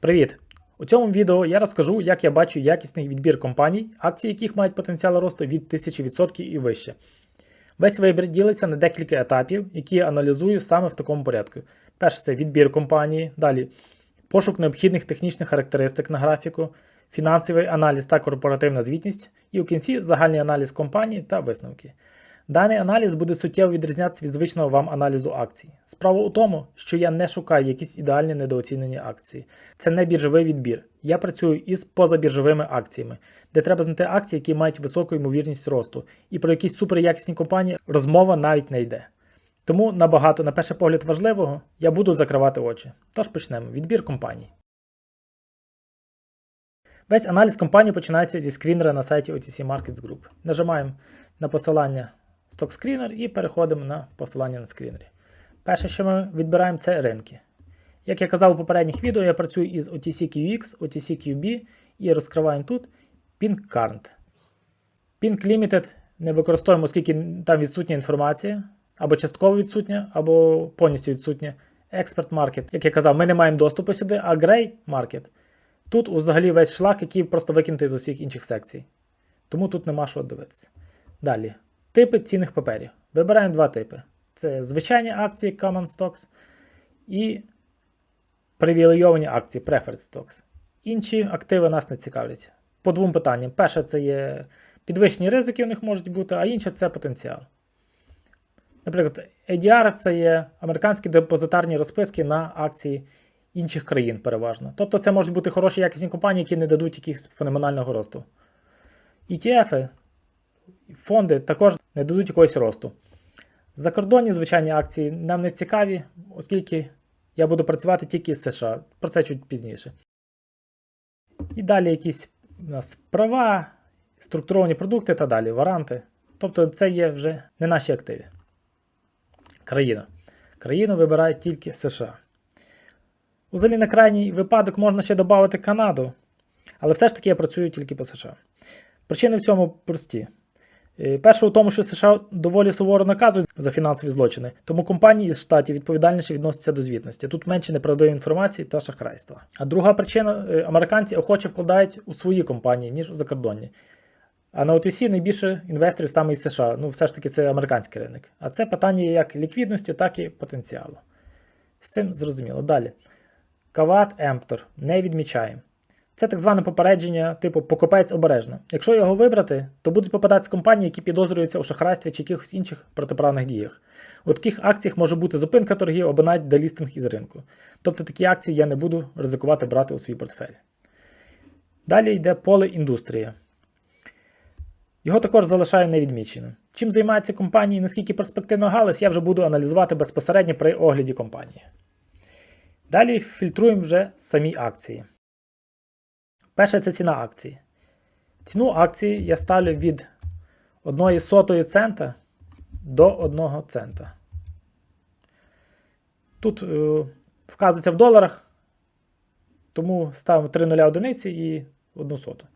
Привіт! У цьому відео я розкажу, як я бачу якісний відбір компаній, акції яких мають потенціал росту від 1000% і вище. Весь вибір ділиться на декілька етапів, які я аналізую саме в такому порядку. Перше це відбір компанії, далі пошук необхідних технічних характеристик на графіку, фінансовий аналіз та корпоративна звітність, і у кінці загальний аналіз компанії та висновки. Даний аналіз буде суттєво відрізнятися від звичного вам аналізу акцій. Справа у тому, що я не шукаю якісь ідеальні недооцінені акції. Це не біржовий відбір. Я працюю із позабіржовими акціями, де треба знайти акції, які мають високу ймовірність росту, і про якісь суперякісні компанії розмова навіть не йде. Тому набагато, на перший погляд, важливого я буду закривати очі. Тож почнемо. Відбір компаній. Весь аналіз компанії починається зі скрінера на сайті OTC Markets Group. Нажимаємо на посилання Stock Screener і переходимо на посилання на скрінері. Перше, що ми відбираємо, це ринки. Як я казав у попередніх відео, я працюю із OTCQX, OTCQB і розкриваємо тут Pink Current. Pink Limited не використовуємо, оскільки там відсутня інформація, або частково відсутня, або повністю відсутня. Expert Market. Як я казав, ми не маємо доступу сюди, а Grey Market. Тут взагалі весь шлак, який просто викинутий з усіх інших секцій. Тому тут нема що дивитися. Далі. Типи цінних паперів. Вибираємо два типи: це звичайні акції Common Stocks і привілейовані акції Preferred Stocks. Інші активи нас не цікавлять. По двом питанням. Перше, це є підвищені ризики у них можуть бути, а інше це потенціал. Наприклад, ADR це є американські депозитарні розписки на акції інших країн переважно. Тобто це можуть бути хороші якісні компанії, які не дадуть якихось феноменального росту. ETF, фонди також не дадуть якогось росту. Закордонні звичайні акції нам не цікаві, оскільки я буду працювати тільки з США. Про це чуть пізніше. І далі якісь у нас права, структуровані продукти та далі, варанти. Тобто це є вже не наші активи. Країна. Країну вибирає тільки США. Взагалі, на крайній випадок можна ще додати Канаду, але все ж таки я працюю тільки по США. Причини в цьому прості. Е, Перше у тому, що США доволі суворо наказують за фінансові злочини, тому компанії із штатів відповідальніше відносяться до звітності. Тут менше неправдивої інформації та шахрайства. А друга причина е, американці охоче вкладають у свої компанії, ніж у закордонні. А на OTC найбільше інвесторів саме із США. Ну, все ж таки, це американський ринок. А це питання як ліквідності, так і потенціалу. З цим зрозуміло. Далі. Кават Емптор не відмічаємо. Це так зване попередження, типу покупець обережно. Якщо його вибрати, то будуть попадатися компанії, які підозрюються у шахрайстві чи якихось інших протиправних діях. У таких акціях може бути зупинка торгів або навіть делістинг із ринку. Тобто такі акції я не буду ризикувати брати у свій портфель. Далі йде поле індустрія. Його також залишаю невідміченим. Чим займаються компанії, і наскільки перспективна галузь, я вже буду аналізувати безпосередньо при огляді компанії. Далі фільтруємо вже самі акції. Перше це ціна акції. Ціну акції я ставлю від 1 сотої цента до 1 цента. Тут е, вказується в доларах, тому ставимо 3 нуля одиниці і 1 соту.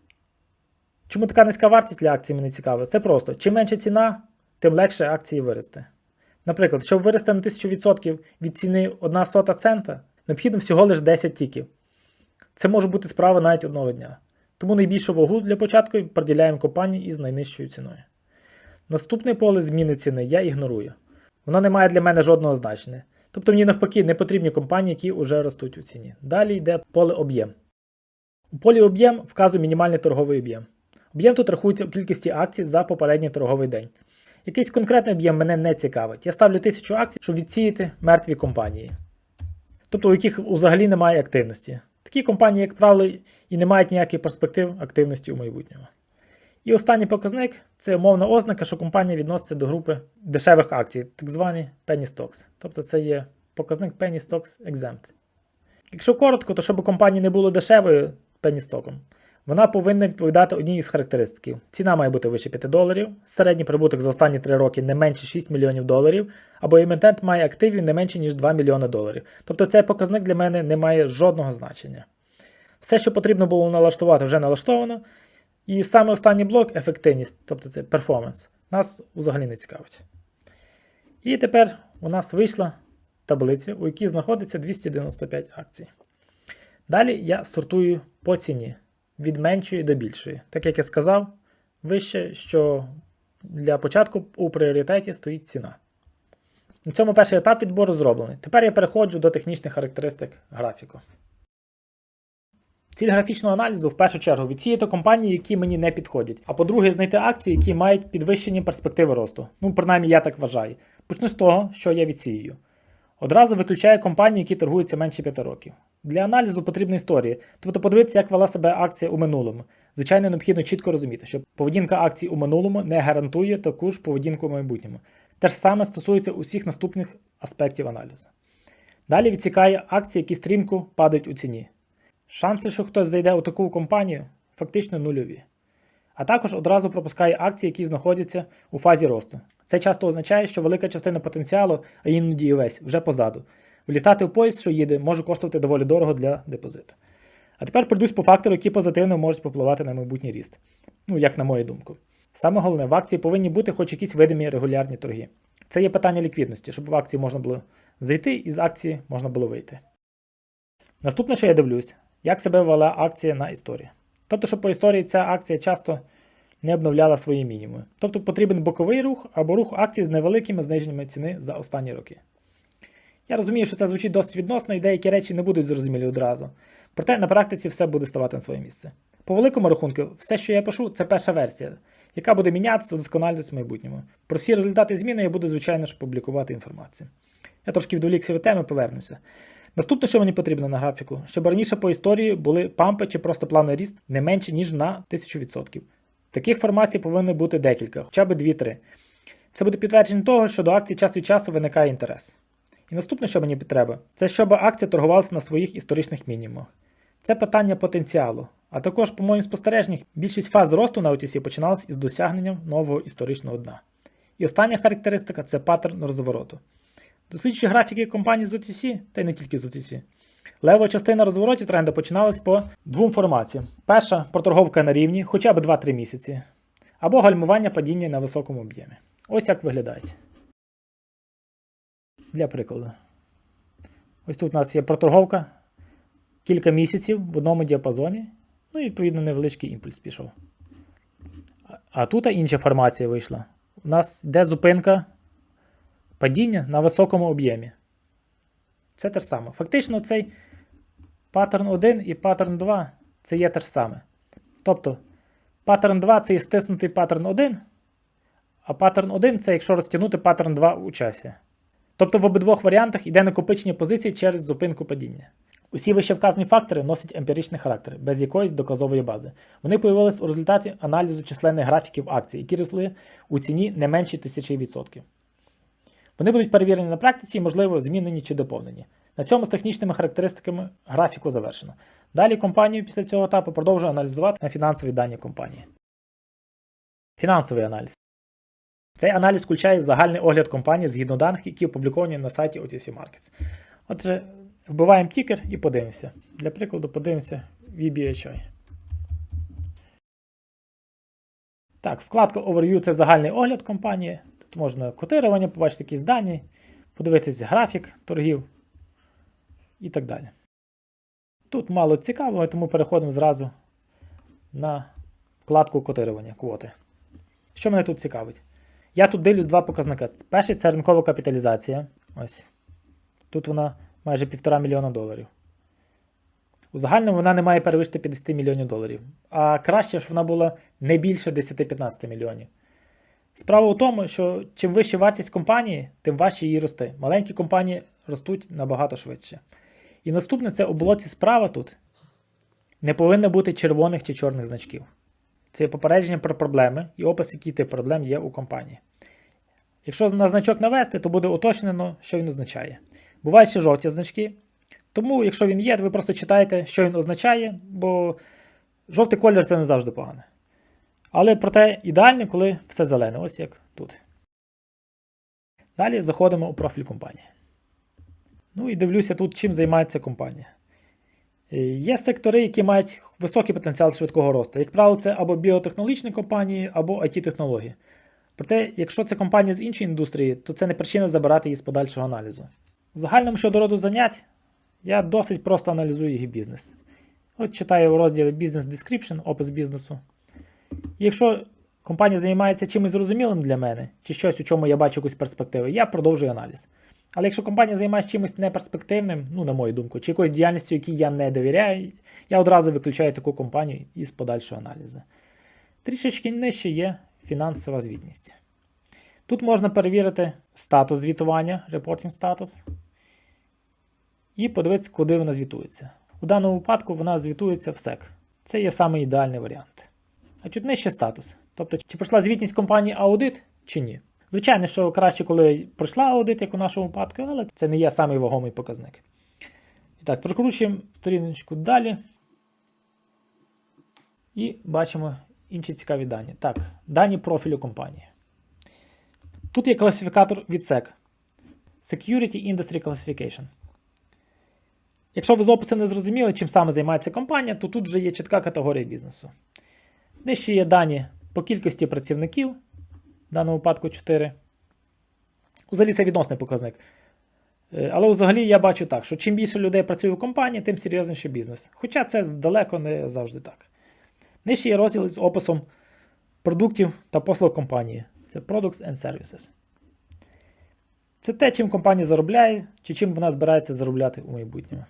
Чому така низька вартість для акції мені цікава? Це просто. Чим менша ціна, тим легше акції вирости. Наприклад, щоб вирости на 1000% від ціни 1 сота цента, необхідно всього лише 10 тіків. Це може бути справа навіть одного дня. Тому найбільшу вагу для початку приділяємо компанії із найнижчою ціною. Наступне поле зміни ціни я ігнорую. Воно не має для мене жодного значення. Тобто мені навпаки не потрібні компанії, які вже ростуть у ціні. Далі йде поле об'єм. У полі об'єм вказую мінімальний торговий об'єм. Об'єм тут рахується у кількості акцій за попередній торговий день. Якийсь конкретний об'єм мене не цікавить. Я ставлю 1000 акцій, щоб відсіяти мертві компанії. Тобто у яких взагалі немає активності. Такі компанії, як правило, і не мають ніяких перспектив активності у майбутньому. І останній показник це умовна ознака, що компанія відноситься до групи дешевих акцій, так звані Penny Stocks. Тобто це є показник Penny Stocks Exempt. Якщо коротко, то щоб компанія не була дешевою Penny Stock, вона повинна відповідати одній із характеристиків. Ціна має бути вище 5 доларів, середній прибуток за останні 3 роки не менше 6 мільйонів доларів, або емітент має активів не менше, ніж 2 мільйони доларів. Тобто цей показник для мене не має жодного значення. Все, що потрібно було налаштувати, вже налаштовано. І саме останній блок ефективність, тобто це перформанс, нас взагалі не цікавить. І тепер у нас вийшла таблиця, у якій знаходиться 295 акцій. Далі я сортую по ціні від меншої до більшої. Так як я сказав, вище, що для початку у пріоритеті стоїть ціна. На цьому перший етап відбору зроблений. Тепер я переходжу до технічних характеристик графіку. Ціль графічного аналізу в першу чергу відсіяти компанії, які мені не підходять. А по-друге, знайти акції, які мають підвищені перспективи росту. Ну, принаймні, я так вважаю. Почну з того, що я відсіюю. Одразу виключаю компанії, які торгуються менше 5 років. Для аналізу потрібна історія, тобто подивитися, як вела себе акція у минулому. Звичайно, необхідно чітко розуміти, що поведінка акцій у минулому не гарантує таку ж поведінку в майбутньому. Те ж саме стосується усіх наступних аспектів аналізу. Далі відсікає акції, які стрімко падають у ціні. Шанси, що хтось зайде у таку компанію, фактично нульові. А також одразу пропускає акції, які знаходяться у фазі росту. Це часто означає, що велика частина потенціалу, а іноді і весь, вже позаду. Влітати в поїзд, що їде, може коштувати доволі дорого для депозиту. А тепер пройдусь по фактору, які позитивно можуть попливати на майбутній ріст. Ну, як на мою думку. Саме головне, в акції повинні бути хоч якісь видимі регулярні торги. Це є питання ліквідності, щоб в акції можна було зайти і з акції можна було вийти. Наступне, що я дивлюсь, як себе вела акція на історії. Тобто, що по історії ця акція часто не обновляла свої мінімуми. Тобто потрібен боковий рух або рух акцій з невеликими зниженнями ціни за останні роки. Я розумію, що це звучить досить відносно і деякі речі не будуть зрозумілі одразу. Проте на практиці все буде ставати на своє місце. По великому рахунку, все, що я пишу, це перша версія, яка буде мінятися, удосконалюватися в майбутньому. Про всі результати зміни я буду, звичайно ж, публікувати інформацію. Я трошки відволікся від теми, повернуся. Наступне, що мені потрібно на графіку, щоб раніше по історії були пампи чи просто плавний ріст не менше, ніж на 1000%. Таких формацій повинно бути декілька, хоча б 2-3. Це буде підтвердження того, що до акцій час від часу виникає інтерес. І наступне, що мені треба, це щоб акція торгувалася на своїх історичних мінімумах. Це питання потенціалу. А також, по моїм спостереженнях, більшість фаз росту на OTC починалась із досягненням нового історичного дна. І остання характеристика це паттерн розвороту. Досліджуючи графіки компаній з OTC, та й не тільки з OTC, лева частина розворотів тренду починалась по двом формаціям. Перша проторговка на рівні хоча б 2-3 місяці, або гальмування падіння на високому об'ємі. Ось як виглядають. Для прикладу. Ось тут у нас є проторговка кілька місяців в одному діапазоні. Ну і відповідно невеличкий імпульс пішов. А тут інша формація вийшла. У нас йде зупинка падіння на високому об'ємі. Це те ж саме. Фактично, цей паттерн 1 і паттерн 2 це є те ж саме. Тобто, паттерн 2 це є стиснутий паттерн 1, а паттерн 1 це якщо розтягнути паттерн 2 у часі. Тобто в обидвох варіантах йде накопичення позицій через зупинку падіння. Усі вище вказані фактори носять емпіричний характер, без якоїсь доказової бази. Вони появились у результаті аналізу численних графіків акцій, які росли у ціні не менше тисячі відсотків. Вони будуть перевірені на практиці можливо, змінені чи доповнені. На цьому з технічними характеристиками графіку завершено. Далі компанію після цього етапу продовжує аналізувати фінансові дані компанії. Фінансовий аналіз. Цей аналіз включає загальний огляд компанії згідно даних, які опубліковані на сайті OTC Markets. Отже, вбиваємо тікер і подивимося. Для прикладу, подивимося VBHI. Так, вкладка Overview це загальний огляд компанії. Тут можна котирування, побачити якісь дані, подивитися графік торгів і так далі. Тут мало цікавого, тому переходимо зразу на вкладку котирування квоти. Що мене тут цікавить? Я тут дивлюсь два показники. Перший це ринкова капіталізація. Ось. Тут вона майже півтора мільйона доларів. У загальному вона не має перевищити 50 мільйонів доларів. А краще, щоб вона була не більше 10-15 мільйонів. Справа у тому, що чим вища вартість компанії, тим важче її рости. Маленькі компанії ростуть набагато швидше. І наступне це у блоці справа тут не повинно бути червоних чи чорних значків. Це попередження про проблеми і опис, які тип проблем є у компанії. Якщо на значок навести, то буде уточнено, що він означає. Бувають ще жовті значки. Тому, якщо він є, ви просто читаєте, що він означає, бо жовтий колір це не завжди погано. Але проте ідеально, коли все зелене, ось як тут. Далі заходимо у профіль компанії. Ну і дивлюся тут, чим займається компанія. Е, Є сектори, які мають високий потенціал швидкого росту. Як правило, це або біотехнологічні компанії, або IT-технології. Проте, якщо це компанія з іншої індустрії, то це не причина забирати її з подальшого аналізу. В загальному щодо роду занять, Я досить просто аналізую їх бізнес. От читаю у розділі Business Description, опис бізнесу. Якщо компанія займається чимось зрозумілим для мене, чи щось, у чому я бачу якусь перспективу, я продовжую аналіз. Але якщо компанія займається чимось неперспективним, ну, на мою думку, чи якоюсь діяльністю, якій я не довіряю, я одразу виключаю таку компанію із подальшого аналізу. Трішечки нижче є фінансова звітність. Тут можна перевірити статус звітування, reporting статус, і подивитися, куди вона звітується. У даному випадку вона звітується в SEC. Це є саме ідеальний варіант. А чуть нижче статус. Тобто, чи пройшла звітність компанії аудит, чи ні. Звичайно, що краще, коли пройшла аудит, як у нашому випадку, але це не є самий вагомий показник. І так, прокручуємо сторіночку далі. І бачимо інші цікаві дані. Так, дані профілю компанії. Тут є класифікатор від SEC. Security Industry Classification. Якщо ви з опису не зрозуміли, чим саме займається компанія, то тут вже є чітка категорія бізнесу. Нижче є дані по кількості працівників, в даному випадку 4. Взагалі це відносний показник. Е, Але взагалі я бачу так, що чим більше людей працює в компанії, тим серйозніший бізнес. Хоча це далеко не завжди так. Нижче є розділ з описом продуктів та послуг компанії. Це Products and Services. Це те, чим компанія заробляє, чи чим вона збирається заробляти у майбутньому.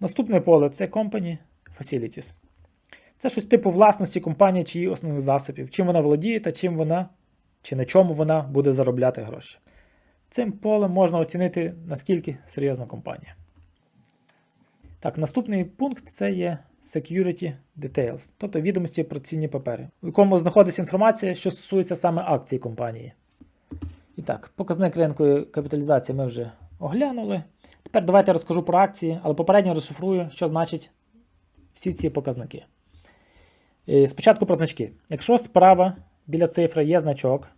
Наступне поле це Company Facilities. Це щось типу власності компанії чи її основних засобів, чим вона володіє та чим вона, чи на чому вона буде заробляти гроші. Цим полем можна оцінити, наскільки серйозна компанія. Так, наступний пункт це є Security Details, тобто відомості про цінні папери, у якому знаходиться інформація, що стосується саме акцій компанії. І так, показник ринкової капіталізації ми вже оглянули. Тепер давайте розкажу про акції, але попередньо розшифрую, що значить всі ці показники. Е, Спочатку про значки. Якщо справа біля цифри є значок,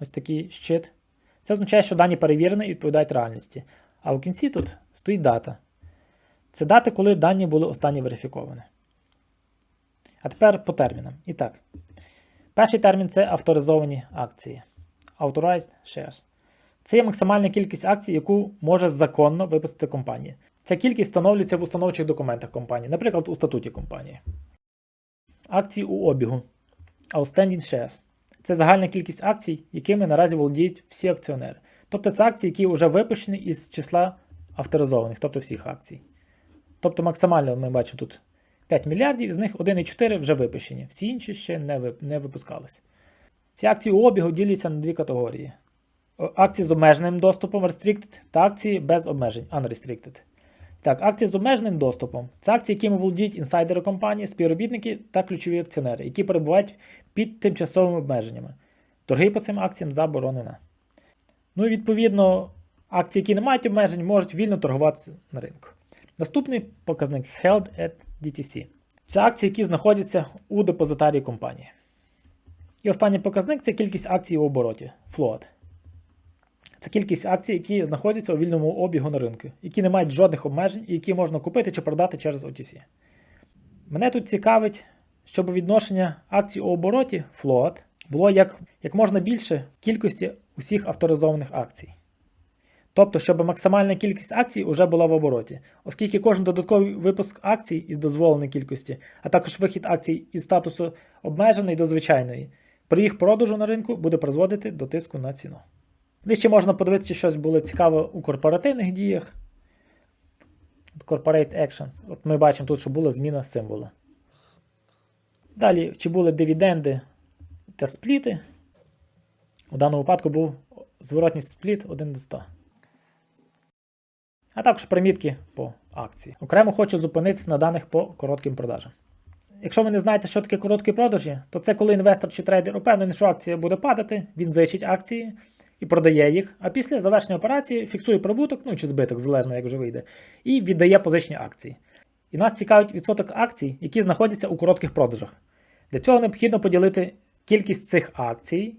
ось такий щит, це означає, що дані перевірені і відповідають реальності. А в кінці тут стоїть дата. Це дата, коли дані були останні верифіковані. А тепер по термінам. І так, перший термін це авторизовані акції. Authorized Shares. Це є максимальна кількість акцій, яку може законно випустити компанія. Ця кількість встановлюється в установчих документах компанії, наприклад, у статуті компанії. Акції у обігу. Outstanding Shares. Це загальна кількість акцій, якими наразі володіють всі акціонери. Тобто це акції, які вже випущені із числа авторизованих, тобто всіх акцій. Тобто максимально ми бачимо тут 5 мільярдів, з них 1,4 вже випущені, всі інші ще не, вип... не випускались. Ці акції у обігу діляться на дві категорії: акції з обмеженим доступом Restricted та акції без обмежень Unrestricted. Так, акції з обмеженим доступом це акції, якими володіють інсайдери компанії, співробітники та ключові акціонери, які перебувають під тимчасовими обмеженнями. Торги по цим акціям заборонено. Ну і відповідно, акції, які не мають обмежень, можуть вільно торгуватися на ринку. Наступний показник Held at DTC. Це акції, які знаходяться у депозитарії компанії. І останній показник це кількість акцій у обороті float. Це кількість акцій, які знаходяться у вільному обігу на ринку, які не мають жодних обмежень і які можна купити чи продати через OTC. Мене тут цікавить, щоб відношення акцій у обороті float було як, як можна більше кількості усіх авторизованих акцій. Тобто, щоб максимальна кількість акцій вже була в обороті, оскільки кожен додатковий випуск акцій із дозволеної кількості, а також вихід акцій із статусу обмеженої до звичайної, при їх продажу на ринку буде призводити до тиску на ціну. Нижче можна подивитися, щось було цікаве у корпоративних діях. Corporate Actions. От ми бачимо тут, що була зміна символа. Далі, чи були дивіденди та спліти. У даному випадку був зворотній спліт 1 до 100. А також примітки по акції. Окремо хочу зупинитися на даних по коротким продажам. Якщо ви не знаєте, що таке короткі продажі, то це коли інвестор чи трейдер упевнений, що акція буде падати, він зичить акції і продає їх, а після завершення операції фіксує прибуток, ну чи збиток, залежно як вже вийде, і віддає позичні акції. І нас цікавить відсоток акцій, які знаходяться у коротких продажах. Для цього необхідно поділити кількість цих акцій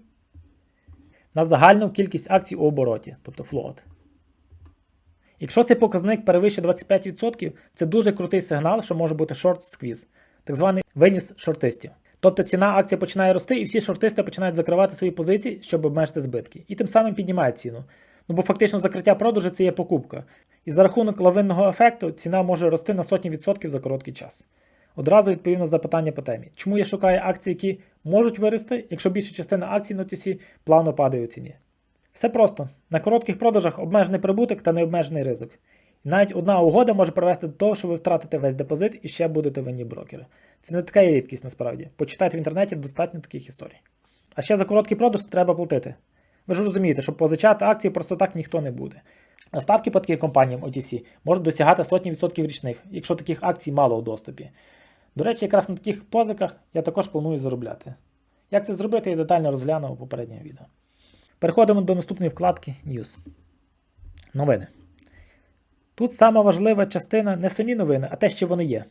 на загальну кількість акцій у обороті, тобто флот. Якщо цей показник перевищує 25%, це дуже крутий сигнал, що може бути шорт сквіз, так званий виніс шортистів. Тобто ціна акції починає рости, і всі шортисти починають закривати свої позиції, щоб обмежити збитки. І тим самим піднімають ціну. Ну бо фактично закриття продажу це є покупка. І за рахунок лавинного ефекту ціна може рости на сотні відсотків за короткий час. Одразу відповім на запитання по темі. Чому я шукаю акції, які можуть вирости, якщо більша частина акцій на OTC плавно падає у ціні? Все просто. На коротких продажах обмежений прибуток та необмежений ризик. Навіть одна угода може привести до того, що ви втратите весь депозит і ще будете винні брокери. Це не така рідкість насправді. Почитайте в інтернеті достатньо таких історій. А ще за короткий продаж треба платити. Ви ж розумієте, що позичати акції просто так ніхто не буде. А ставки по таким компаніям OTC можуть досягати сотні відсотків річних, якщо таких акцій мало у доступі. До речі, якраз на таких позиках я також планую заробляти. Як це зробити, я детально розглянув у попереднього відео. Переходимо до наступної вкладки News. Новини. Тут сама важлива частина не самі новини, а те, що вони є.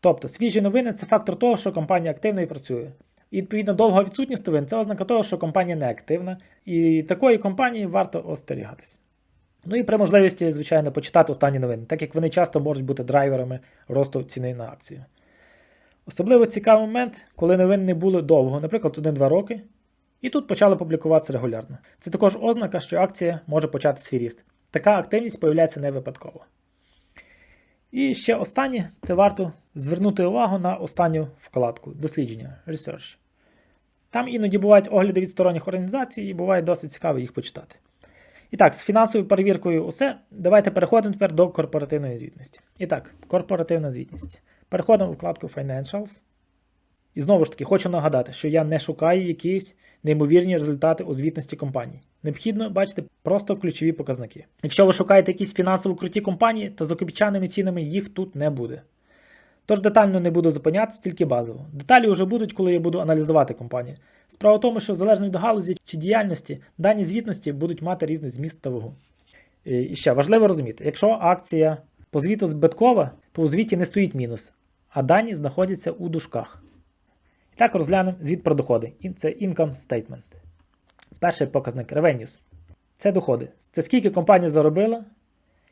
Тобто, свіжі новини це фактор того, що компанія активно і працює. І відповідно довга відсутність новин це ознака того, що компанія не активна, і такої компанії варто остерігатись. Ну і при можливості, звичайно, почитати останні новини, так як вони часто можуть бути драйверами росту ціни на акцію. Особливо цікавий момент, коли новини не були довго, наприклад, 1-2 роки, і тут почали публікуватися регулярно. Це також ознака, що акція може почати свій ріст. Така активність появляється не випадково. І ще останнє це варто звернути увагу на останню вкладку дослідження Research. Там іноді бувають огляди від сторонніх організацій, і буває досить цікаво їх почитати. І так, з фінансовою перевіркою усе. Давайте переходимо тепер до корпоративної звітності. І так, корпоративна звітність. Переходимо у вкладку Financials. І знову ж таки, хочу нагадати, що я не шукаю якісь неймовірні результати у звітності компанії. Необхідно бачити просто ключові показники. Якщо ви шукаєте якісь фінансово круті компанії, то за копійчаними цінами їх тут не буде. Тож детально не буду зупинятися, тільки базово. Деталі вже будуть, коли я буду аналізувати компанію. Справа в тому, що залежно від галузі чи діяльності, дані звітності будуть мати різний зміст та вагу. І ще важливо розуміти, якщо акція по звіту збиткова, то у звіті не стоїть мінус, а дані знаходяться у дужках. Так розглянемо звіт про доходи. Це Income Statement. Перший показник Revenues. Це доходи. Це скільки компанія заробила.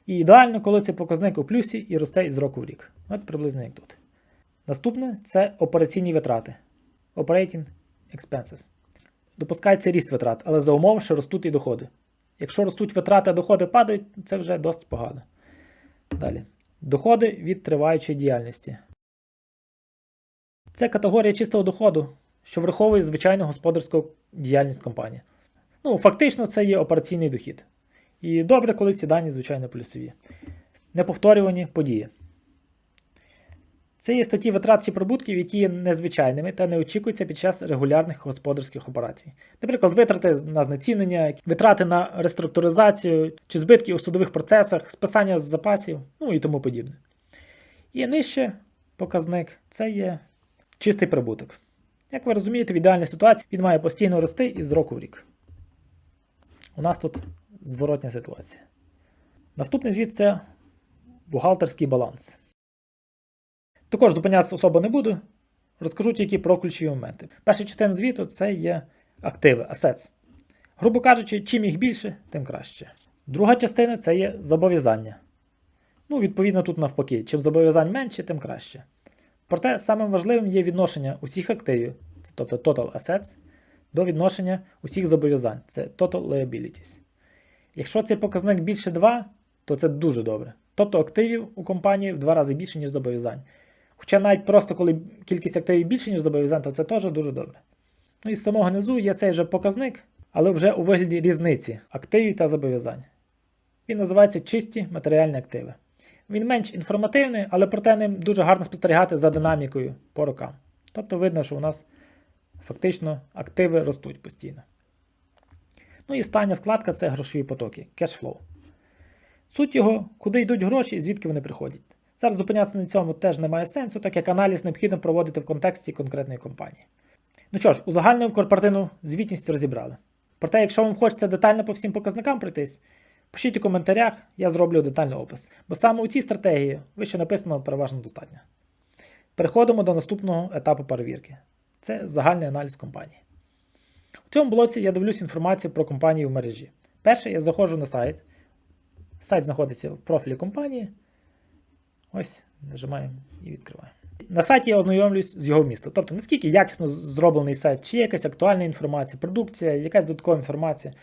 І ідеально, коли цей показник у плюсі і росте із року в рік. От приблизно як тут. Наступне це операційні витрати. Operating Expenses. Допускається ріст витрат, але за умови, що ростуть і доходи. Якщо ростуть витрати, а доходи падають, це вже досить погано. Далі. Доходи від триваючої діяльності. Це категорія чистого доходу, що враховує звичайну господарську діяльність компанії. Ну, фактично, це є операційний дохід. І добре, коли ці дані, звичайно, плюсові. Неповторювані події. Це є статті витрат чи прибутків, які є незвичайними та не очікуються під час регулярних господарських операцій. Наприклад, витрати на знецінення, витрати на реструктуризацію чи збитки у судових процесах, списання з запасів, ну і тому подібне. І нижче показник це є чистий прибуток. Як ви розумієте, в ідеальній ситуації він має постійно рости із року в рік. У нас тут зворотня ситуація. Наступний звіт це бухгалтерський баланс. Також зупинятися особо не буду. Розкажу тільки про ключові моменти. Перша частина звіту це є активи, assets. Грубо кажучи, чим їх більше, тим краще. Друга частина це є зобов'язання. Ну, відповідно, тут навпаки, чим зобов'язань менше, тим краще. Проте самим важливим є відношення усіх активів, це тобто Total Assets, до відношення усіх зобов'язань, це Total Liabilities. Якщо цей показник більше 2, то це дуже добре. Тобто активів у компанії в два рази більше, ніж зобов'язань. Хоча навіть просто коли кількість активів більше, ніж зобов'язань, то це теж дуже добре. Ну і з самого низу є цей вже показник, але вже у вигляді різниці активів та зобов'язань. Він називається чисті матеріальні активи. Він менш інформативний, але проте ним дуже гарно спостерігати за динамікою по рокам. Тобто видно, що у нас фактично активи ростуть постійно. Ну і остання вкладка це грошові потоки, кешфлоу. Суть його, куди йдуть гроші і звідки вони приходять. Зараз зупинятися на цьому теж немає сенсу, так як аналіз необхідно проводити в контексті конкретної компанії. Ну що ж, у загальну корпоративну звітність розібрали. Проте, якщо вам хочеться детально по всім показникам пройтись, пишіть у коментарях, я зроблю детальний опис. Бо саме у цій стратегії вище написано переважно достатньо. Переходимо до наступного етапу перевірки. Це загальний аналіз компанії. У цьому блоці я дивлюсь інформацію про компанію в мережі. Перше, я заходжу на сайт. Сайт знаходиться в профілі компанії. Ось, нажимаємо і відкриваємо. На сайті я ознайомлюсь з його вмістом. Тобто, наскільки якісно зроблений сайт, чи є якась актуальна інформація, продукція, якась додаткова інформація.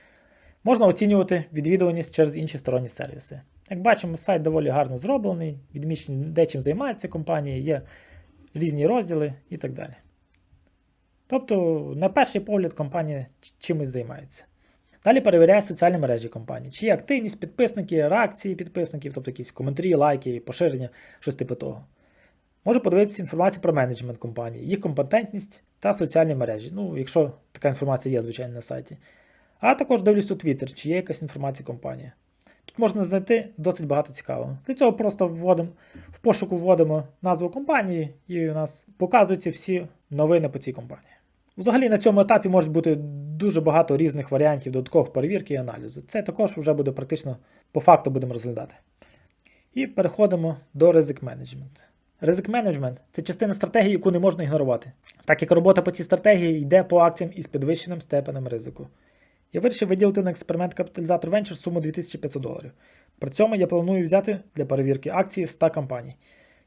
Можна оцінювати відвідуваність через інші сторонні сервіси. Як бачимо, сайт доволі гарно зроблений, відмічені, де чим займається компанія, є різні розділи і так далі. Тобто, на перший погляд, компанія чимось займається. Далі перевіряє соціальні мережі компанії, чи є активність підписники, реакції підписників, тобто якісь коментарі, лайки, поширення, щось типу того. Можу подивитися інформацію про менеджмент компанії, їх компетентність та соціальні мережі. Ну, якщо така інформація є, звичайно, на сайті. А також дивлюсь у Twitter, чи є якась інформація компанії. Тут можна знайти досить багато цікавого. Для цього просто вводимо, в пошуку вводимо назву компанії, і у нас показуються всі новини по цій компанії. Взагалі на цьому етапі може бути дуже багато різних варіантів додаткових перевірки і аналізу. Це також вже буде практично по факту будемо розглядати. І переходимо до ризик менеджмент. Ризик менеджмент це частина стратегії, яку не можна ігнорувати, так як робота по цій стратегії йде по акціям із підвищеним степенем ризику. Я вирішив виділити на експеримент капіталізатор Venture суму 2500 доларів. При цьому я планую взяти для перевірки акції 100 компаній.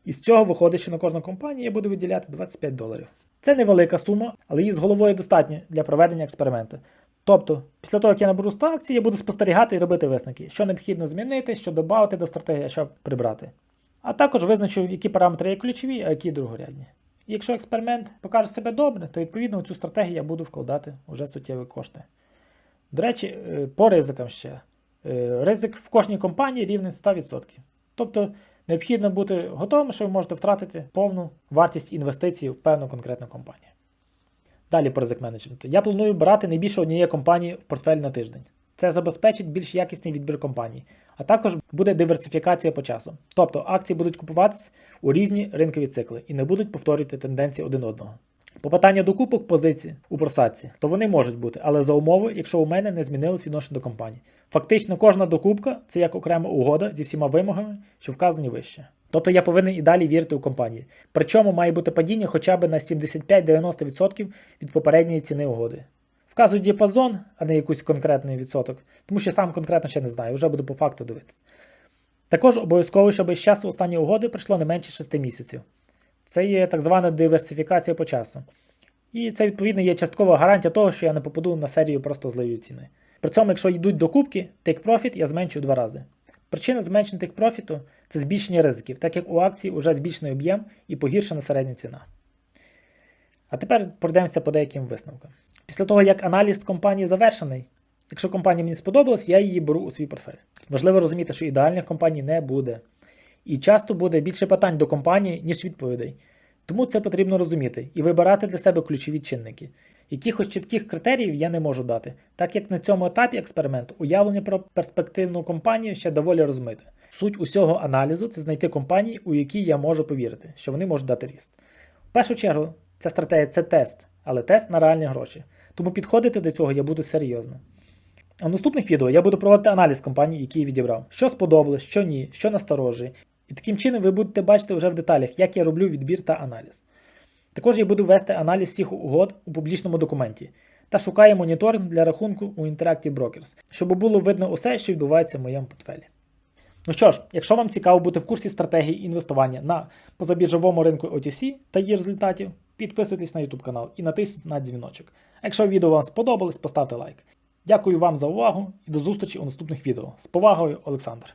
І з цього виходить, що на кожну компанію я буду виділяти 25 доларів. Це невелика сума, але її з головою достатньо для проведення експерименту. Тобто, після того, як я наберу 100 акцій, я буду спостерігати і робити висновки, що необхідно змінити, що додати до стратегії, а що прибрати. А також визначу, які параметри є ключові, а які другорядні. І якщо експеримент покаже себе добре, то відповідно у цю стратегію я буду вкладати вже суттєві кошти. До речі, е, по ризикам ще. Е, Ризик в кожній компанії рівний 100%. Тобто необхідно бути готовим, що ви можете втратити повну вартість інвестицій в певну конкретну компанію. Далі по ризик менеджменту. Я планую брати не більше однієї компанії в портфель на тиждень. Це забезпечить більш якісний відбір компаній, а також буде диверсифікація по часу. Тобто акції будуть купуватися у різні ринкові цикли і не будуть повторювати тенденції один одного. По питанню докупок позицій у просадці, то вони можуть бути, але за умови, якщо у мене не змінилось відношення до компанії. Фактично, кожна докупка це як окрема угода зі всіма вимогами, що вказані вище. Тобто я повинен і далі вірити у компанії. Причому має бути падіння хоча б на 75-90% від попередньої ціни угоди. Вказую діапазон, а не якийсь конкретний відсоток, тому що сам конкретно ще не знаю, вже буду по факту дивитися. Також обов'язково, щоб з часу останньої угоди пройшло не менше 6 місяців. Це є так звана диверсифікація по часу. І це, відповідно, є часткова гарантія того, що я не попаду на серію просто зливої ціни. При цьому, якщо йдуть докупки, take profit я зменшую два рази. Причина зменшення take profit – це збільшення ризиків, так як у акції вже збільшений об'єм і погіршена середня ціна. А тепер пройдемося по деяким висновкам. Після того, як аналіз компанії завершений, якщо компанія мені сподобалась, я її беру у свій портфель. Важливо розуміти, що ідеальних компаній не буде. І часто буде більше питань до компанії, ніж відповідей. Тому це потрібно розуміти і вибирати для себе ключові чинники. Якихось чітких критеріїв я не можу дати, так як на цьому етапі експерименту уявлення про перспективну компанію ще доволі розмите. Суть усього аналізу це знайти компанії, у які я можу повірити, що вони можуть дати ріст. В першу чергу, ця стратегія це тест, але тест на реальні гроші. Тому підходити до цього я буду серйозно. А в наступних відео я буду проводити аналіз компаній, які я відібрав, що сподобалось, що ні, що насторожує. І таким чином ви будете бачити вже в деталях, як я роблю відбір та аналіз. Також я буду вести аналіз всіх угод у публічному документі та шукаю моніторинг для рахунку у Interactive Brokers, щоб було видно усе, що відбувається в моєму портфелі. Ну що ж, якщо вам цікаво бути в курсі стратегії інвестування на позабіржовому ринку OTC та її результатів, підписуйтесь на YouTube канал і натисніть на дзвіночок. А якщо відео вам сподобалось, поставте лайк. Дякую вам за увагу і до зустрічі у наступних відео. З повагою, Олександр.